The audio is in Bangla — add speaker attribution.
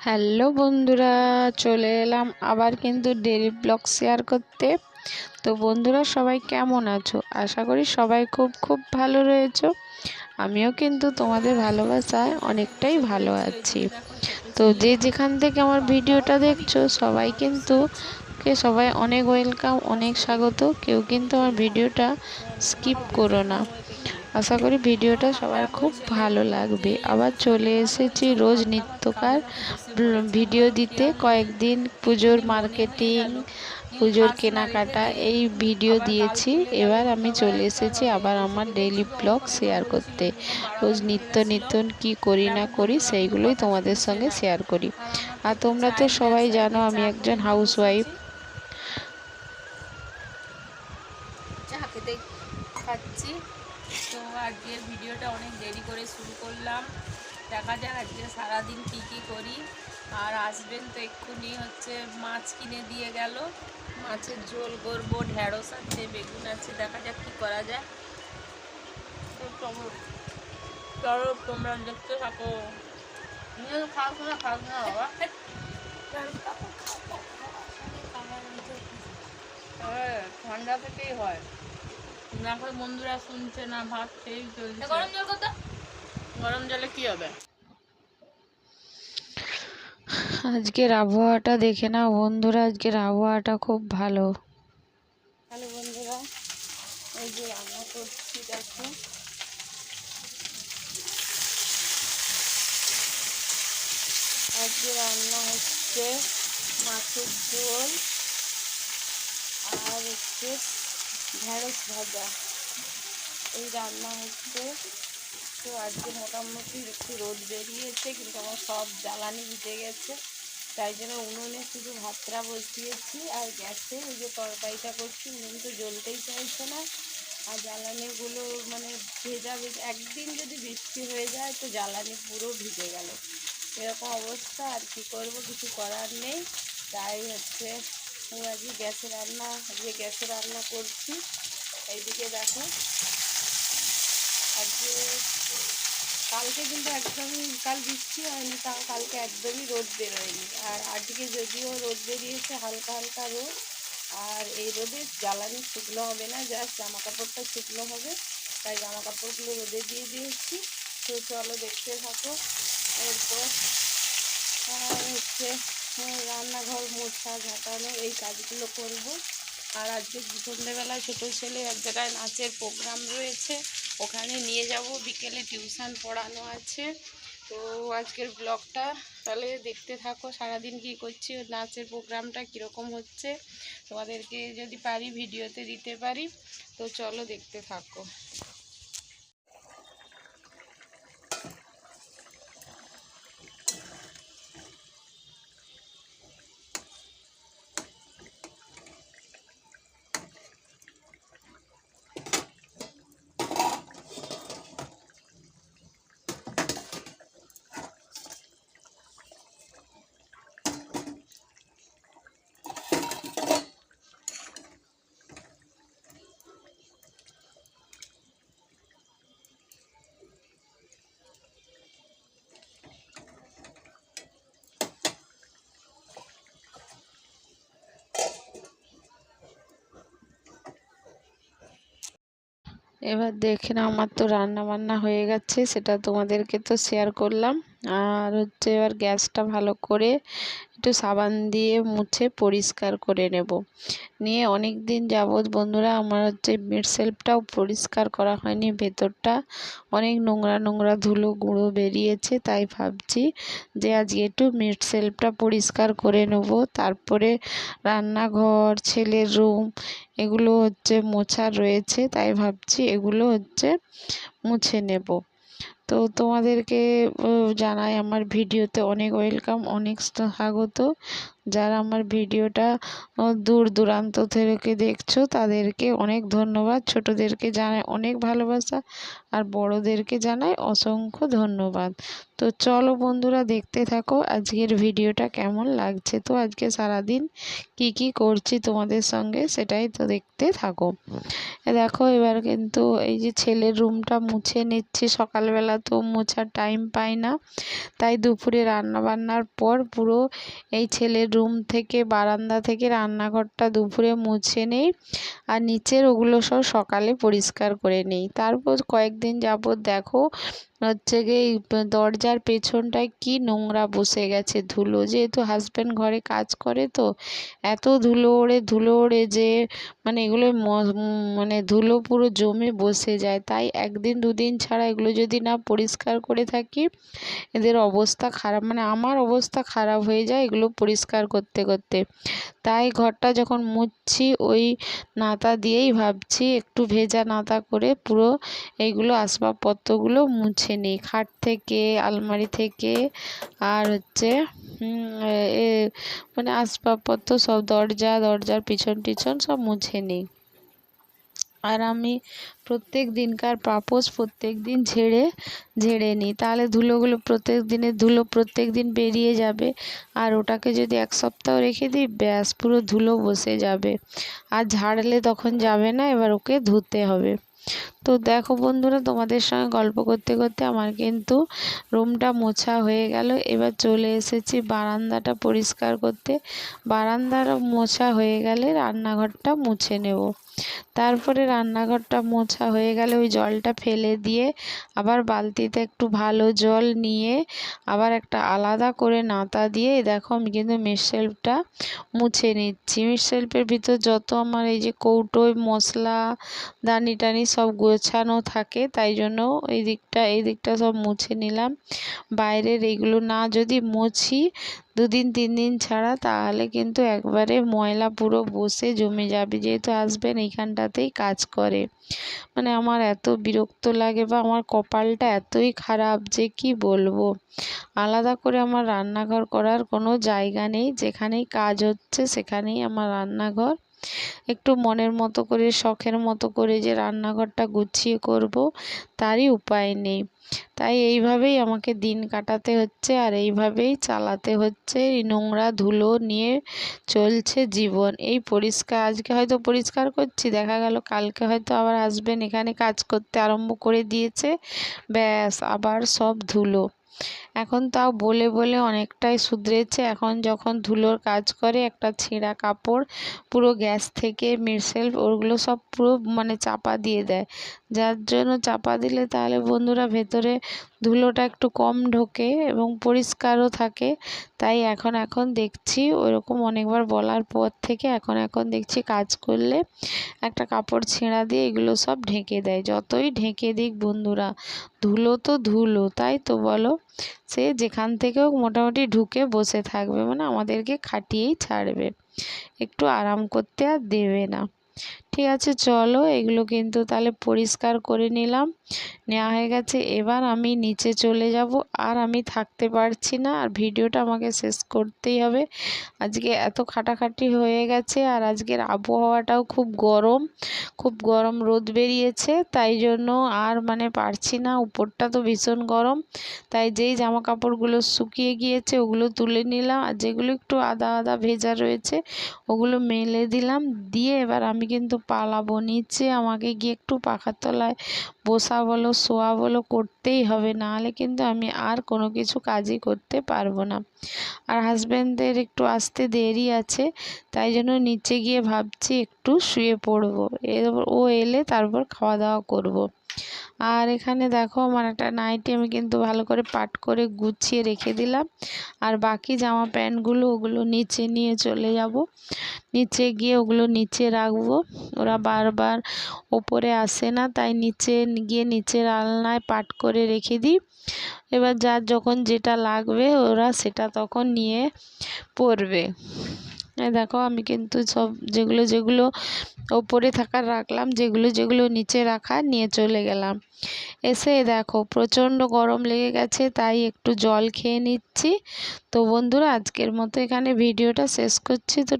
Speaker 1: হ্যালো বন্ধুরা, চলে এলাম আবার কিন্তু ডেলি ব্লগ শেয়ার করতে। তো বন্ধুরা, সবাই কেমন আছো? আশা করি সবাই খুব খুব ভালো রয়েছো। আমিও কিন্তু তোমাদের ভালোবাসায় অনেকটাই ভালো আছি। তো যে যেখান থেকে আমার ভিডিওটা দেখছ, সবাই কিন্তু কে সবাই অনেক ওয়েলকাম অনেক স্বাগত। কেউ কিন্তু আমার ভিডিওটা স্কিপ করো না। আশা করি ভিডিওটা সবার খুব ভালো লাগবে। আবার চলে এসেছি রোজ নিত্যকার ভিডিও দিতে। কয়েকদিন পুজোর মার্কেটিং পুজোর কেনাকাটা এই ভিডিও দিয়েছি। এবার আমি চলে এসেছি আবার আমার ডেইলি ব্লগ শেয়ার করতে। রোজ নিত্য নিত্য কি করি না করি সেইগুলোই তোমাদের সঙ্গে শেয়ার করি। আর তোমরা তো সবাই জানো আমি একজন হাউসওয়াইফ
Speaker 2: দেখা যাক আজকে সারাদিন কী কী করি। আর আসবেন তো এক্ষুনি হচ্ছে মাছ কিনে দিয়ে গেল। মাছের ঝোল করব ঢ্যাঁড়স আছে বেগুন আছে দেখা যাক কী করা যায়। চলো তোমরা দেখতে থাকো। খাও না খাও না বাবা। ঠান্ডা থেকেই হয়। দেখো বন্ধুরা শুনছে না ভাত খেয়েই চলছে। গরম জল কত গরম জলে কি হবে?
Speaker 1: আজকের আবহাওয়াটা দেখে নাও বন্ধুরা আজকের আবহাওয়াটা খুব ভালো।
Speaker 2: হ্যালো বন্ধুরা এই যে রান্না করছি দেখো। আজকে রান্না হচ্ছে মাছের ঝোল আর হচ্ছে ঢেঁড়স ভাজা। এই রান্না হচ্ছে তো আজকে মোটামুটি একটু রোদ বেরিয়েছে, কিন্তু আমার সব জ্বালানি ভিজে গেছে। তাই জন্য উনুনে শুধু ভাতটা বসিয়েছি আর গ্যাসে ওই যে তরকারিটা করছি উনুন তো জ্বলতেই চাইছে না। আর জ্বালানিগুলো মানে ভেজা ভেজা, একদিন যদি বৃষ্টি হয়ে যায় তো জ্বালানি পুরো ভিজে গেল। এরকম অবস্থা, আর কি করব, কিছু করার নেই। তাই হচ্ছে আজকে গ্যাসে রান্না, আজকে গ্যাসে রান্না করছি। এইদিকে দেখো। আজকে কালকে কিন্তু একদমই, কাল বৃষ্টি হয়নি, তাও কালকে একদমই রোদ বেরোয়নি। আর আজকে যদিও রোদ বেরিয়েছে হালকা হালকা রোদ, আর এই রোদে জ্বালানি শুকনো হবে না, জাস্ট জামা কাপড়টা শুকনো হবে। তাই জামা কাপড়গুলো রোদে দিয়ে দিয়েছি। তো চলো দেখতে থাকো। এরপর হচ্ছে রান্নাঘর মোছা ঝাঁটানো, এই কাজগুলো করব। আর আজকে সন্ধ্যেবেলায় ছোটো ছেলে এক জায়গায় নাচের প্রোগ্রাম রয়েছে। ওখানে নিয়ে যাব, বিকেলে টিউশান পড়ানো আছে। তো আজকের ব্লগটা, তাহলে দেখতে থাকো, সারাদিন কি করছি নাচের প্রোগ্রামটা কীরকম হচ্ছে, তোমাদেরকে যদি পারি ভিডিওতে দিতে পারি, তো চলো দেখতে থাকো।
Speaker 1: এবার দেখে না আমার তো রান্না বান্না হয়ে গেছে, সেটা তোমাদেরকে তো শেয়ার করলাম। আর হচ্ছে এবার গ্যাসটা ভালো করে একটু সাবান দিয়ে মুছে পরিষ্কার করে নেব। নিয়ে অনেক দিন যাবৎ বন্ধুরা, আমার হচ্ছে সেলফটাও পরিষ্কার করা হয়নি, ভেতরটা অনেক নোংরা নোংরা ধুলো গুঁড়ো বেরিয়েছে, তাই ভাবছি যে আজকে একটু সেলফটা পরিষ্কার করে নেব। তারপরে রান্নাঘর, ছেলের রুম এগুলো হচ্ছে মোছার রয়েছে, তাই ভাবছি এগুলো হচ্ছে মুছে নেব। তো তোমাদেরকে জানাই আমার ভিডিওতে অনেক ওয়েলকাম, অনেক স্বাগত। যারা আমার ভিডিওটা দূর দূরান্ত থেকে দেখছ, তাদেরকে অনেক ধন্যবাদ। ছোটদেরকে জানাই অনেক ভালোবাসা, আর বড়দেরকে জানাই অসংখ্য ধন্যবাদ। তো চলো বন্ধুরা দেখতে থাকো আজকের ভিডিওটা কেমন লাগছে। তো আজকে সারাদিন কি কি করছি তোমাদের সঙ্গে সেটাই তো দেখতে থাকো। দেখো এবার কিন্তু এই যে ছেলের রুমটা মুছে নিচ্ছি। সকালবেলা তো মোছার টাইম পাই না। তাই দুপুরে রান্না বান্নার পর পুরো এই ছেলের রুম থেকে বারান্দা থেকে রান্নাঘরটা দুপুরে মুছে নেই আর নিচের ওগুলো সব সকালে পরিষ্কার করে নেই। তারপর কয়েকদিন যাবৎ দেখো হচ্ছে গিয়ে এই দরজার পেছনটায় কি নোংরা বসে গেছে ধুলো। যেহেতু হাজব্যান্ড ঘরে কাজ করে তো, এত ধুলো ওড়ে ধুলো ওড়ে যে মানে এগুলো মানে ধুলো পুরো জমে বসে যায়। তাই একদিন দুদিন ছাড়া এগুলো যদি না পরিষ্কার করে থাকি, এদের অবস্থা খারাপ মানে আমার অবস্থা খারাপ হয়ে যায় এগুলো পরিষ্কার করতে করতে। তাই ঘরটা যখন মুছছি, ওই নাতা দিয়েই ভাবছি একটু ভেজা নাতা করে পুরো এইগুলো আসবাবপত্রগুলো মুছে নিই খাট থেকে, আলমারি থেকে, আর হচ্ছে মানে আসবাবপত্র সব দরজা, দরজার পিছন টিছন সব মুছে নিই। আর আমি প্রত্যেক দিনকার পাপোশ প্রত্যেক দিন ঝেড়ে ঝেড়ে নিই। তাহলে ধুলোগুলো প্রত্যেক দিনের ধুলো প্রত্যেক দিন বেরিয়ে যাবে। আর ওটাকে যদি এক সপ্তাহ রেখে দিই, ব্যাস, পুরো ধুলো বসে যাবে। আর ঝাড়লে তখন যাবে না, এবার ওকে ধুতে হবে। তো দেখো বন্ধুরা, তোমাদের সঙ্গে গল্প করতে করতে আমার কিন্তু রুমটা মোছা হয়ে গেল। এবার চলে এসেছি বারান্দাটা পরিষ্কার করতে। বারান্দার মোছা হয়ে গেলে রান্নাঘরটা মুছে নেব। তারপরে রান্নাঘরটা মোছা হয়ে গেলে ওই জলটা ফেলে দিয়ে আবার বালতিতে একটু ভালো জল নিয়ে আবার একটা আলাদা করে নাতা দিয়ে দেখো আমি কিন্তু মিসশেলফটা মুছে নিচ্ছি। মিসশেলফের ভিতর যত আমার এই যে কৌটোয় মশলা দানি টানি সব গোছানো থাকে, তাই জন্য এই দিকটা এই দিকটা সব মুছে নিলাম। বাইরের এইগুলো না যদি মুছি দুদিন, তিন দিন ছাড়া, তাহলে কিন্তু একবারে ময়লা পুরো বসে জমে যাবে, যেহেতু আসবেন এইখানটাতেই কাজ করে। মানে আমার এত বিরক্ত লাগে বা আমার কপালটা এতই খারাপ যে কি বলব? আলাদা করে আমার রান্নাঘর করার কোনো জায়গা নেই, যেখানেই কাজ হচ্ছে সেখানেই আমার রান্নাঘর। একটু মনের মতো করে, শখের মতো করে যে রান্নাঘরটা গুছিয়ে করব, তারই উপায় নেই। তাই এইভাবেই আমাকে দিন কাটাতে হচ্ছে আর এইভাবেই চালাতে হচ্ছে। এই নোংরা ধুলো নিয়ে চলছে জীবন। এই পরিষ্কার, আজকে হয়তো পরিষ্কার করছি, দেখা গেল কালকে হয়তো আবার আসবেন, এখানে কাজ করতে আরম্ভ করে দিয়েছে। ব্যাস, আবার সব ধুলো। এখন তাও বলে বলে অনেকটাই শুধরেছে। এখন যখন ধুলোর কাজ করে, একটা ছেঁড়া কাপড় পুরো গ্যাস থেকে মিরসেল ওগুলো সব পুরো মানে চাপা দিয়ে দেয়। যার জন্য চাপা দিলে তাহলে বন্ধুরা ভেতরে ধুলোটা একটু কম ঢোকে এবং পরিষ্কারও থাকে। তাই এখন এখন দেখছি, ওইরকম অনেকবার বলার পর থেকে এখন এখন দেখছি কাজ করলে একটা কাপড় ছেঁড়া দিয়ে এগুলো সব ঢেকে দেয়। যতই ঢেকে দিক বন্ধুরা, ধুলো তো ধুলো, তাই তো বলো? সে যেখান থেকেও মোটামুটি ঢুকে বসে থাকবে মানে আমাদেরকে খাটিয়েই ছাড়বে। একটু আরাম করতে আর দেবে না। ঠিক আছে, চলো এগুলো কিন্তু তাহলে পরিষ্কার করে নিলাম। নেওয়া হয়ে গেছে, এবার আমি নিচে চলে যাব। আর আমি থাকতে পারছি না, আর ভিডিওটা আমাকে শেষ করতেই হবে। আজকে এত খাটাখাটি হয়ে গেছে, আর আজকের আবহাওয়াটাও খুব গরম খুব গরম রোদ বেরিয়েছে। তাই জন্য আর মানে পারছি না, উপরটা তো ভীষণ গরম। তাই যেই জামা কাপড়গুলো শুকিয়ে গিয়েছে, ওগুলো তুলে নিলাম। আর যেগুলো একটু আদা আদা ভেজা রয়েছে, ওগুলো মেলে দিলাম। দিয়ে এবার আমি কিন্তু পালাবো। নিচে আমাকে গিয়ে একটু পাখার তলায় বসা বলো, শোয়া বলো, করতেই হবে। নাহলে কিন্তু আমি আর কোনো কিছু কাজই করতে পারব না। আর হাজব্যান্ডদের একটু আসতে দেরি আছে, তাই জন্য নিচে গিয়ে ভাবছি একটু শুয়ে পড়ব। এরপর ও এলে তারপর খাওয়া দাওয়া করব। আর এখানে দেখো আমার একটা নাইটি আমি কিন্তু ভালো করে পাট করে গুছিয়ে রেখে দিলাম। আর বাকি জামা প্যান্টগুলো ওগুলো নিচে নিয়ে চলে যাব। নিচে গিয়ে ওগুলো নিচে রাখব। ওরা বারবার ওপরে আসে না, তাই নিচে গিয়ে নিচের আলনায় পাট করে রেখে দিই। এবার যার যখন যেটা লাগবে ওরা সেটা তখন নিয়ে পরবে। দেখো আমি কিন্তু সব যেগুলো যেগুলো ওপরে থাকার রাখলাম, যেগুলো যেগুলো নিচে রাখা নিয়ে চলে গেলাম। এসে দেখো প্রচণ্ড গরম লেগে গেছে, তাই একটু জল খেয়ে নিচ্ছি। তো বন্ধুরা, আজকের মতো এখানে ভিডিওটা শেষ করছি। তো